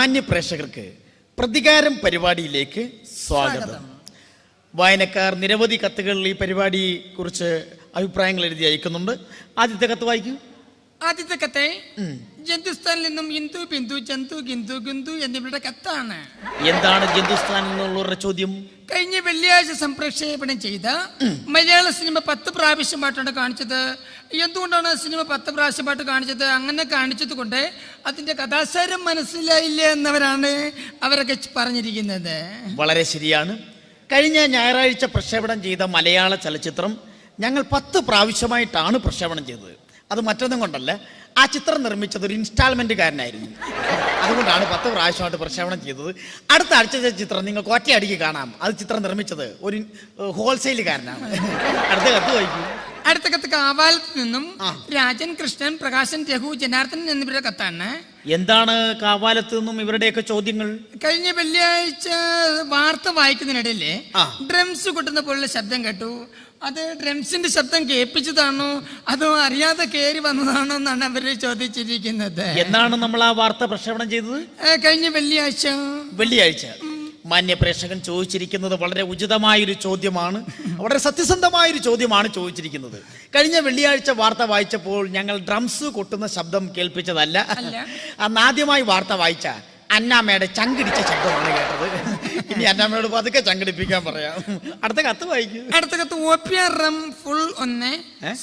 മാന്യ പ്രേക്ഷകർക്ക് പ്രതികാരം പരിപാടിയിലേക്ക് സ്വാഗതം. വായനക്കാർ നിരവധി കത്തുകളിൽ ഈ പരിപാടിയെ കുറിച്ച് അഭിപ്രായങ്ങൾ എഴുതി അയക്കുന്നുണ്ട്. ആദ്യത്തെ കത്ത് വായിക്കൂ. ആദ്യത്തെ കത്ത് ജന്തുസ്ഥാനിൽ നിന്നും ഇന്ദു ബിന്ദു ജന്തു ഗിന്ദു ഗിന്ദു എന്നിവരുടെ കത്താണ്. എന്താണ് ജന്തുസ്ഥാൻ എന്നുള്ളവരുടെ ചോദ്യം? കഴിഞ്ഞ വെള്ളിയാഴ്ച സംപ്രേക്ഷേപണം ചെയ്ത മലയാള സിനിമ പത്ത് പ്രാവശ്യമായിട്ടാണ് കാണിച്ചത്. എന്തുകൊണ്ടാണ് സിനിമ പത്ത് പ്രാവശ്യമായിട്ട് കാണിച്ചത്? അങ്ങനെ കാണിച്ചത് കൊണ്ട് അതിന്റെ കഥാസാരം മനസ്സിലായില്ല എന്നവരാണ് അവരൊക്കെ പറഞ്ഞിരിക്കുന്നത്. വളരെ ശരിയാണ്. കഴിഞ്ഞ ഞായറാഴ്ച പ്രക്ഷേപണം ചെയ്ത മലയാള ചലച്ചിത്രം ഞങ്ങൾ പത്ത് പ്രാവശ്യമായിട്ടാണ് പ്രക്ഷേപണം ചെയ്തത്. അത് മറ്റൊന്നും കൊണ്ടല്ല. ആ ചിത്രം നിർമ്മിച്ചത് ഒരു ഇൻസ്റ്റാൾമെന്റുകാരനായിരുന്നു അതുകൊണ്ടാണ് പത്ത് പ്രാവശ്യമായിട്ട് പ്രക്ഷേപണം ചെയ്തത്. അടുത്ത ആഴ്ചത്തെ ചിത്രം നിങ്ങൾക്ക് ഒറ്റയടിക്ക് കാണാം. അത് ചിത്രം നിർമ്മിച്ചത് ഒരു ഹോൾസെയിലുകാരനാണ്. അടുത്ത കത്ത് വായിക്കും. അടുത്ത കത്ത് കാവാലത്ത് നിന്നും രാജൻ കൃഷ്ണൻ പ്രകാശൻ രഘു ജനാർദ്ദൻ എന്നിവരുടെ കത്താണ്. എന്താണ് കാവാലത്ത് നിന്നും ഇവരുടെയൊക്കെ ചോദ്യങ്ങൾ? കഴിഞ്ഞ വെള്ളിയാഴ്ച വാർത്ത വായിക്കുന്നതിനിടയിൽ ഡ്രംസ് കൊട്ടുന്ന പോലുള്ള ശബ്ദം കേട്ടു. അത് ഡ്രംസിന്റെ ശബ്ദം കേൾപ്പിച്ചതാണോ? അതോ അറിയാതെ കയറി വന്നതാണോ എന്നാണ് അവർ ചോദിച്ചിരിക്കുന്നത്. എന്നാണ് നമ്മൾ ആ വാർത്ത പ്രക്ഷേപണം ചെയ്തത്? കഴിഞ്ഞ വെള്ളിയാഴ്ച. വെള്ളിയാഴ്ച. മാന്യ പ്രേക്ഷകൻ ചോദിച്ചിരിക്കുന്നത് വളരെ ഉചിതമായൊരു ചോദ്യമാണ്. വളരെ സത്യസന്ധമായൊരു ചോദ്യമാണ് ചോദിച്ചിരിക്കുന്നത്. കഴിഞ്ഞ വെള്ളിയാഴ്ച വാർത്ത വായിച്ചപ്പോൾ ഞങ്ങൾ ഡ്രംസ് കൊട്ടുന്ന ശബ്ദം കേൾപ്പിച്ചതല്ല. അന്നാദ്യമായി അന്ന് ആദ്യമായി വാർത്ത വായിച്ച. അന്നാമ്മയുടെ ചങ്കിടിച്ച ശബ്ദമാണ് കേട്ടത്. ഇനി അന്നാമ്മയോട് പതുക്കെ ചങ്കിടിപ്പിക്കാൻ പറയാം. അടുത്ത കത്ത് വായിക്കും. അടുത്ത കത്ത് O P R rum full ഒന്ന്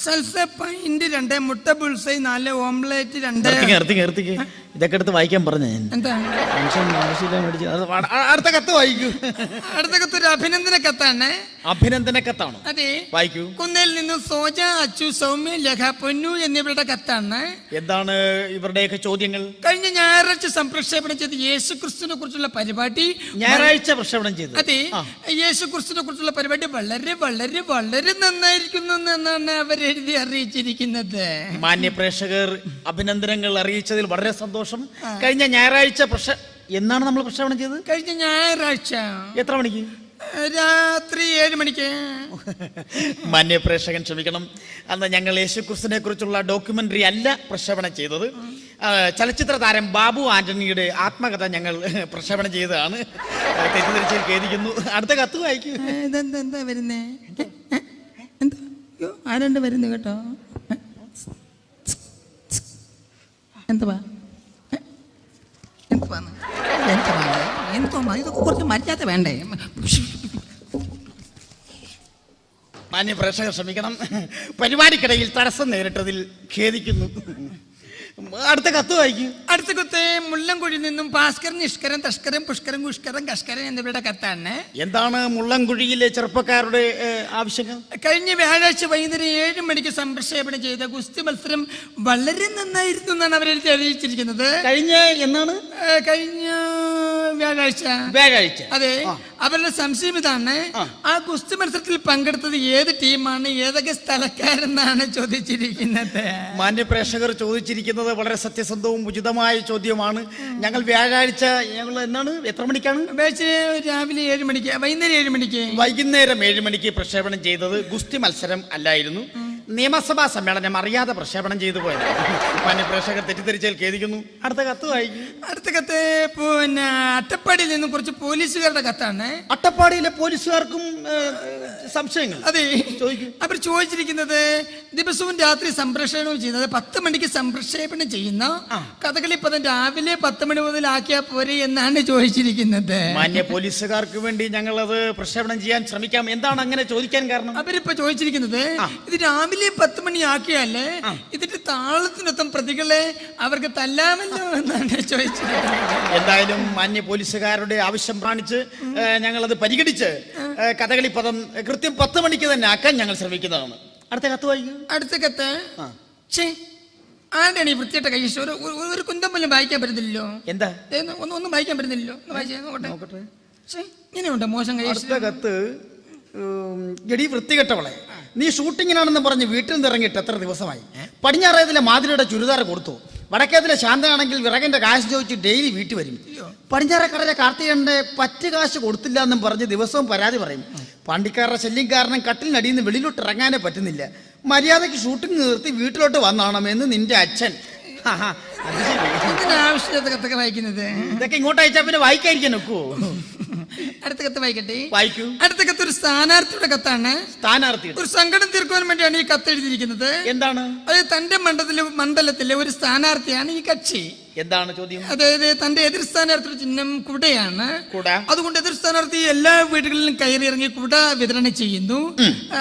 സൽസ പൈന്റ് രണ്ട് മുട്ട പുൽസൈ നാല് ഓംലേറ്റ് രണ്ട്. നിർത്തിക്ക് നിർത്തിക്ക് നിർത്തിക്ക്. ഇതൊക്കെ എടുത്ത് വായിക്കാൻ പറഞ്ഞു. ഞാൻ എന്താ? മനുഷ്യൻ ആവശ്യമില്ല മേടിച്ച് അത് വാ- ആ- അടുത്ത കത്ത് വായിക്കൂ. അടുത്ത കത്ത് ഒരു അഭിനന്ദന കത്താണ്. അഭിനന്ദന കത്താണ്. അതെ. വായിക്കൂ. കുന്നേൽ നിന്ന് സോജ അച്ചു സൗമ്യ ലഖ പൊന്നു എന്നിവരുടെ കത്താണ്. എന്താണ് ഇവരുടെയൊക്കെ ചോദ്യങ്ങൾ? കഴിഞ്ഞ ഞായറാഴ്ച സംപ്രക്ഷേപണം ചെയ്ത യേശു ക്രിസ്തുവിനെ കുറിച്ചുള്ള പരിപാടി ഞായറാഴ്ച പ്രക്ഷേപണം ചെയ്തു അതെ. ആ. യേശു ക്രിസ്തുവിനെ കുറിച്ചുള്ള പരിപാടി വളരെ വളരെ വളരെ നന്നായിരിക്കുന്നു എന്നാണ് അവർ എഴുതി അറിയിച്ചിരിക്കുന്നത്. മാന്യ പ്രേക്ഷകർ അഭിനന്ദനങ്ങൾ അറിയിച്ചതിൽ വളരെ സന്തോഷം കഴിഞ്ഞ ഞായറാഴ്ച പ്രക്ഷ എന്നാണ് നമ്മൾ പ്രക്ഷേപണം ചെയ്തത്? കഴിഞ്ഞ ഞായറാഴ്ച. എത്ര മണിക്ക്? രാത്രി ഏഴ് മണിക്ക്. മാന്യ പ്രേക്ഷകൻ ക്ഷമിക്കണം. അന്ന് ഞങ്ങൾ യേശുക്രിസ്തുവിനെ കുറിച്ചുള്ള ഡോക്യുമെന്ററി അല്ല പ്രക്ഷേപണം ചെയ്തത്. ചലച്ചിത്ര താരം ബാബു ആന്റണിയുടെ ആത്മകഥ ഞങ്ങൾ പ്രക്ഷേപണം ചെയ്തതാണ്. തെറ്റിദ്ധരിച്ചിൽ ഖേദിക്കുന്നു. അടുത്ത കത്ത് വായിക്കൂ. ഇതെന്താ എന്താ വരുന്നേ? എന്താ? ആരണ്ട് വരുന്നു കേട്ടോ? എന്തുവാ എന്തുവാന്ന് എന്തുവാ എന്തുവാ ഇതൊക്കെ കുറച്ച് മര്യാദ വേണ്ടേ? മാന്യ പ്രേക്ഷകർ ക്ഷമിക്കണം പരിപാടിക്കിടയിൽ തടസ്സം നേരിട്ടതിൽ ഖേദിക്കുന്നു. അടുത്ത കത്ത് വായിക്കും. അടുത്ത കത്ത് മുള്ളൻകുഴി നിന്നും ഭാസ്കരൻ നിഷ്കരൻ തഷ്കരൻ പുഷ്കരൻ പുഷ്കരൻ കഷ്കരൻ എന്നിവരുടെ കത്താണ്. എന്താണ് മുള്ളംകുഴിയിലെ ചെറുപ്പക്കാരുടെ ആവശ്യങ്ങൾ? കഴിഞ്ഞ വ്യാഴാഴ്ച വൈകുന്നേരം ഏഴ് മണിക്ക് സംപ്രക്ഷേപണം ചെയ്ത ഗുസ്തി മത്സരം വളരെ നന്നായിരുന്നു എന്നാണ് അവരെഴുതി അറിയിച്ചിരിക്കുന്നത് കഴിഞ്ഞ എന്നാണ്? കഴിഞ്ഞ വ്യാഴാഴ്ച. വ്യാഴാഴ്ച. അതെ. അവരുടെ സംശയം ഇതാണ് ആ. ഗുസ്തി മത്സരത്തിൽ പങ്കെടുത്തത് ഏത് ടീമാണ് ഏതൊക്കെ സ്ഥലക്കാരെന്നാണ് ചോദിച്ചിരിക്കുന്നത്? മാന്യ പ്രേക്ഷകർ ചോദിച്ചിരിക്കുന്നത് വളരെ സത്യസന്ധവും ഉചിതമായ ചോദ്യമാണ്. ഞങ്ങൾ വ്യാഴാഴ്ച ഞങ്ങൾ എന്നാണ് എത്ര മണിക്കാണ്? രാവിലെ ഏഴ് മണിക്ക് വൈകുന്നേരം ഏഴ് മണിക്ക്. വൈകുന്നേരം ഏഴ് മണിക്ക് പ്രക്ഷേപണം ചെയ്തത് ഗുസ്തി മത്സരം അല്ലായിരുന്നു. നിയമസഭാ സമ്മേളനം അറിയാതെ പ്രക്ഷേപണം ചെയ്തു പോയത്. മാന്യ പ്രേക്ഷകർ തെറ്റിദ്ധരിച്ചാൽ ഖേദിക്കുന്നു. അടുത്ത കത്ത് വായിക്കും. അടുത്ത കത്ത് പിന്നെ അട്ടപ്പാടിയിൽ നിന്നും കുറച്ച് പോലീസുകാരുടെ കത്താണ്. അട്ടപ്പാടിയിലെ പോലീസുകാർക്കും ഏഹ്, സംശയങ്ങൾ. അതെ. ചോദിക്കൂ. അവർ ചോദിച്ചിരിക്കുന്നത് ദിവസവും രാത്രി സംപ്രേഷണം ചെയ്യുന്നത് പത്ത് മണിക്ക് സംപ്രക്ഷേപണം ചെയ്യുന്ന കഥകളി പദം രാവിലെ പത്ത് മണി മുതൽ ആക്കിയാൽ പോരെ എന്നാണ് ചോദിച്ചിരിക്കുന്നത്. മാന്യ പോലീസുകാർക്ക് വേണ്ടി ഞങ്ങൾ അത് പ്രക്ഷേപണം ചെയ്യാൻ ശ്രമിക്കാം എന്താണ് അങ്ങനെ ചോദിക്കാൻ കാരണം? അവരിപ്പോ ചോദിച്ചിരിക്കുന്നത് ഇത് രാവിലെ പത്ത് മണി ആക്കിയാലേ ഇതിന്റെ താളത്തിനൊത്തം പ്രതികളെ അവർക്ക് തല്ലാമല്ലോ എന്നാണ് ചോദിച്ചത് എന്തായാലും മാന്യ പോലീസുകാരുടെ ആവശ്യം കാണിച്ച് ഞങ്ങൾ ഞങ്ങളത് പരിഗണിച്ച് കഥകളി പദം കൃത്യം പത്ത് മണിക്ക് തന്നെ ആക്കാൻ ഞങ്ങൾ ശ്രമിക്കുന്നതാണ്. അടുത്ത കത്ത് വായിക്കൂ. അടുത്ത കത്ത്? ആരുടെയാണ് ഈ വൃത്തിയായിട്ട കൈ? ഒരു ഒരു- കുന്തം പോലും വായിക്കാൻ പറ്റുന്നില്ലല്ലോ എന്താ? ഒന്നും ഒന്നും വായിക്കാൻ പറ്റുന്നില്ലല്ലോ നോക്കട്ടെ. ഇങ്ങനെയുണ്ടോ മോശം കൈ? അടുത്ത കത്ത് എടി വൃത്തികെട്ടവളെ നീ ഷൂട്ടിങ്ങിനാണെന്ന് പറഞ്ഞ് വീട്ടിൽ നിന്ന് ഇറങ്ങിയിട്ട് എത്ര ദിവസമായി? പടിഞ്ഞാറേതിലെ മാതിരിയുടെ ചുരിദാർ കൊടുത്തു. വടക്കേതിലെ ശാന്തനാണെങ്കിൽ വിറകിന്റെ കാശ് ചോദിച്ച് ഡെയിലി വീട്ടിൽ വരും. പടിഞ്ഞാറക്കടലെ കാർത്തികന്റെ പറ്റ് കാശ് കൊടുത്തില്ല എന്നും പറഞ്ഞ് ദിവസവും പരാതി പറയും. പാണ്ടിക്കാരുടെ ശല്യം കാരണം കട്ടിലിനടിയിൽ നിന്ന് വെളിയിലോട്ട് ഇറങ്ങാനേ പറ്റുന്നില്ല. മര്യാദയ്ക്ക് ഷൂട്ടിംഗ് നിർത്തി വീട്ടിലോട്ട് വന്നാണമെന്ന് നിന്റെ അച്ഛൻ. ആവശ്യത്തെ കത്തൊക്കെ വായിക്കുന്നത്? ഇതൊക്കെ ഇങ്ങോട്ട് അയച്ചാൽ പിന്നെ വായിക്കായിരിക്കാൻ ഒക്കുവോ? അടുത്ത കത്ത് വായിക്കട്ടെ? വായിക്കൂ. അടുത്ത കത്ത് ഒരു സ്ഥാനാർത്ഥിയുടെ കത്താണ്. സ്ഥാനാർത്ഥി. ഒരു സങ്കടം തീർക്കുവാൻ വേണ്ടിയാണ് ഈ കത്ത് എഴുതിയിരിക്കുന്നത്. എന്താണ്? അത് തന്റെ മണ്ഡലത്തിലെ മണ്ഡലത്തിലെ ഒരു സ്ഥാനാർത്ഥിയാണ് ഈ കക്ഷി. എന്താണ് ചോദ്യം? അതായത് തന്റെ എതിർ സ്ഥാനാർത്ഥിയുടെ ചിഹ്നം കുടയാണ്. കുട. അതുകൊണ്ട് എതിർ സ്ഥാനാർത്ഥി എല്ലാ വീടുകളിലും കയറി ഇറങ്ങി കുട വിതരണം ചെയ്യുന്നു.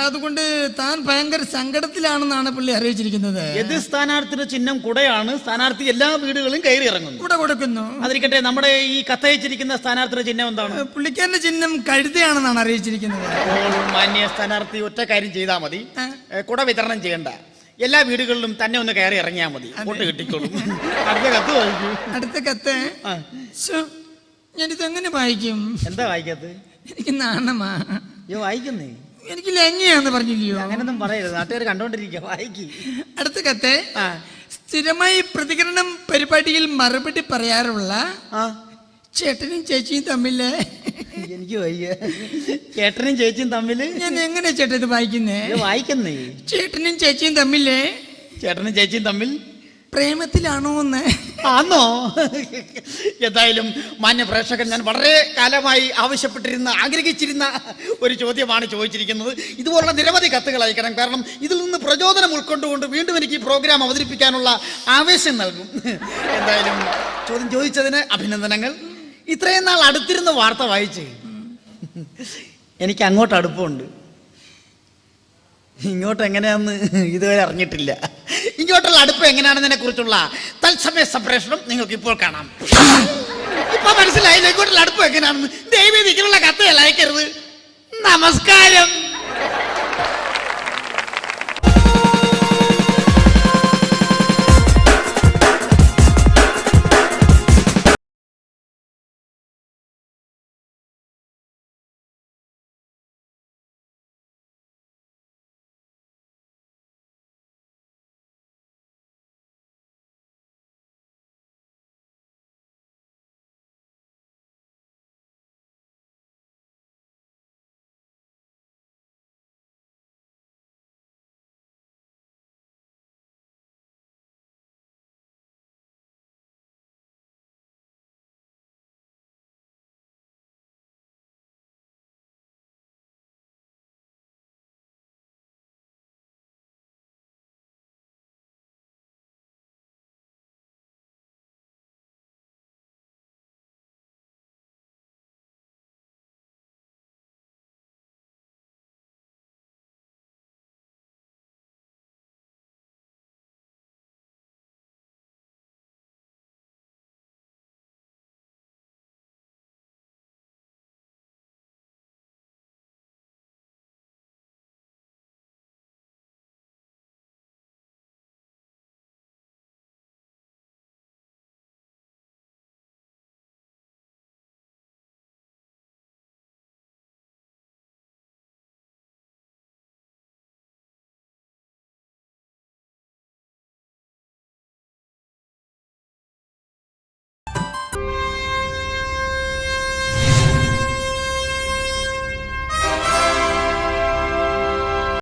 അതുകൊണ്ട് താൻ ഭയങ്കര സങ്കടത്തിലാണെന്നാണ് പുള്ളി അറിയിച്ചിരിക്കുന്നത്. എതിർ സ്ഥാനാർത്ഥിയുടെ ചിഹ്നം കുടയാണ്. സ്ഥാനാർത്ഥി എല്ലാ വീടുകളിലും കയറി ഇറങ്ങുന്നു. കുട കൊടുക്കുന്നു. അതിരിക്കട്ടെ നമ്മുടെ ഈ കത്തയച്ചിരിക്കുന്ന സ്ഥാനാർത്ഥിയുടെ ചിഹ്നം എന്താണ്? പുള്ളിക്കാരന്റെ ചിഹ്നം കഴുതയാണെന്നാണ് അറിയിച്ചിരിക്കുന്നത്. മാന്യ സ്ഥാനാർത്ഥി ഒറ്റ കാര്യം ചെയ്താൽ മതി. കുട വിതരണം ചെയ്യണ്ട. എല്ലാ വീടുകളിലും തന്നെ ഒന്ന് കയറി ഇറങ്ങിയാൽ മതി. വോട്ട് കിട്ടിക്കോളും. അടുത്ത കത്ത് വായിക്കും. അടുത്ത കത്ത്. ഞാൻ ഇത് എങ്ങനെ വായിക്കും? എന്താ വായിക്കത്ത് എനിക്ക് നാണമാ. അയ്യോ വായിക്കുന്നേ. എനിക്ക് ലങ്ങിയാന്ന് പറഞ്ഞില്ലയോ? അങ്ങനൊന്നും പറയരുത്. നാട്ടുകാർ കണ്ടോണ്ടിരിക്കുക വായിക്ക്. അടുത്ത കത്ത്. സ്ഥിരമായി പ്രതികരണം പരിപാടിയിൽ മറുപടി പറയാറുള്ള ആ. ചേട്ടനും ചേച്ചിയും തമ്മിൽ എനിക്ക് വയ്യ. ചേട്ടനും ചേച്ചിയും തമ്മിൽ? ഞാൻ എങ്ങനെ ചേട്ടൻ ഇത് വായിക്കുന്നേ? ഇത് വായിക്കുന്നേ. ചേട്ടനും ചേച്ചിയും തമ്മിലേ? ചേട്ടനും ചേച്ചിയും തമ്മിൽ? പ്രേമത്തിലാണോ എന്ന്. ആന്നോ? എന്തായാലും മാന്യ പ്രേക്ഷകൻ ഞാൻ വളരെ കാലമായി ആവശ്യപ്പെട്ടിരുന്ന ആഗ്രഹിച്ചിരുന്ന ഒരു ചോദ്യമാണ് ചോദിച്ചിരിക്കുന്നത്. ഇതുപോലുള്ള നിരവധി കത്തുകൾ അയക്കണം. കാരണം ഇതിൽ നിന്ന് പ്രചോദനം ഉൾക്കൊണ്ടുകൊണ്ട് വീണ്ടും എനിക്ക് ഈ പ്രോഗ്രാം അവതരിപ്പിക്കാനുള്ള ആവേശം നൽകും. എന്തായാലും ചോദ്യം ചോദിച്ചതിന് അഭിനന്ദനങ്ങൾ. ഇത്രയും നാൾ അടുത്തിരുന്ന് വാർത്ത വായിച്ച്. എനിക്ക് അങ്ങോട്ട് അടുപ്പമുണ്ട്. ഇങ്ങോട്ട് എങ്ങനെയാന്ന് ഇതുവരെ അറിഞ്ഞിട്ടില്ല. ഇങ്ങോട്ടുള്ള അടുപ്പ് എങ്ങനെയാണെന്നതിനെ കുറിച്ചുള്ള തത്സമയ സംപ്രേഷണം നിങ്ങൾക്ക് ഇപ്പോൾ കാണാം. ഇപ്പൊ മനസ്സിലായില്ല ഇങ്ങോട്ടുള്ള അടുപ്പ് എങ്ങനെയാണെന്ന്? ദൈവം ഇതിനുള്ള കത്തയല്ല അയക്കരുത്. നമസ്കാരം.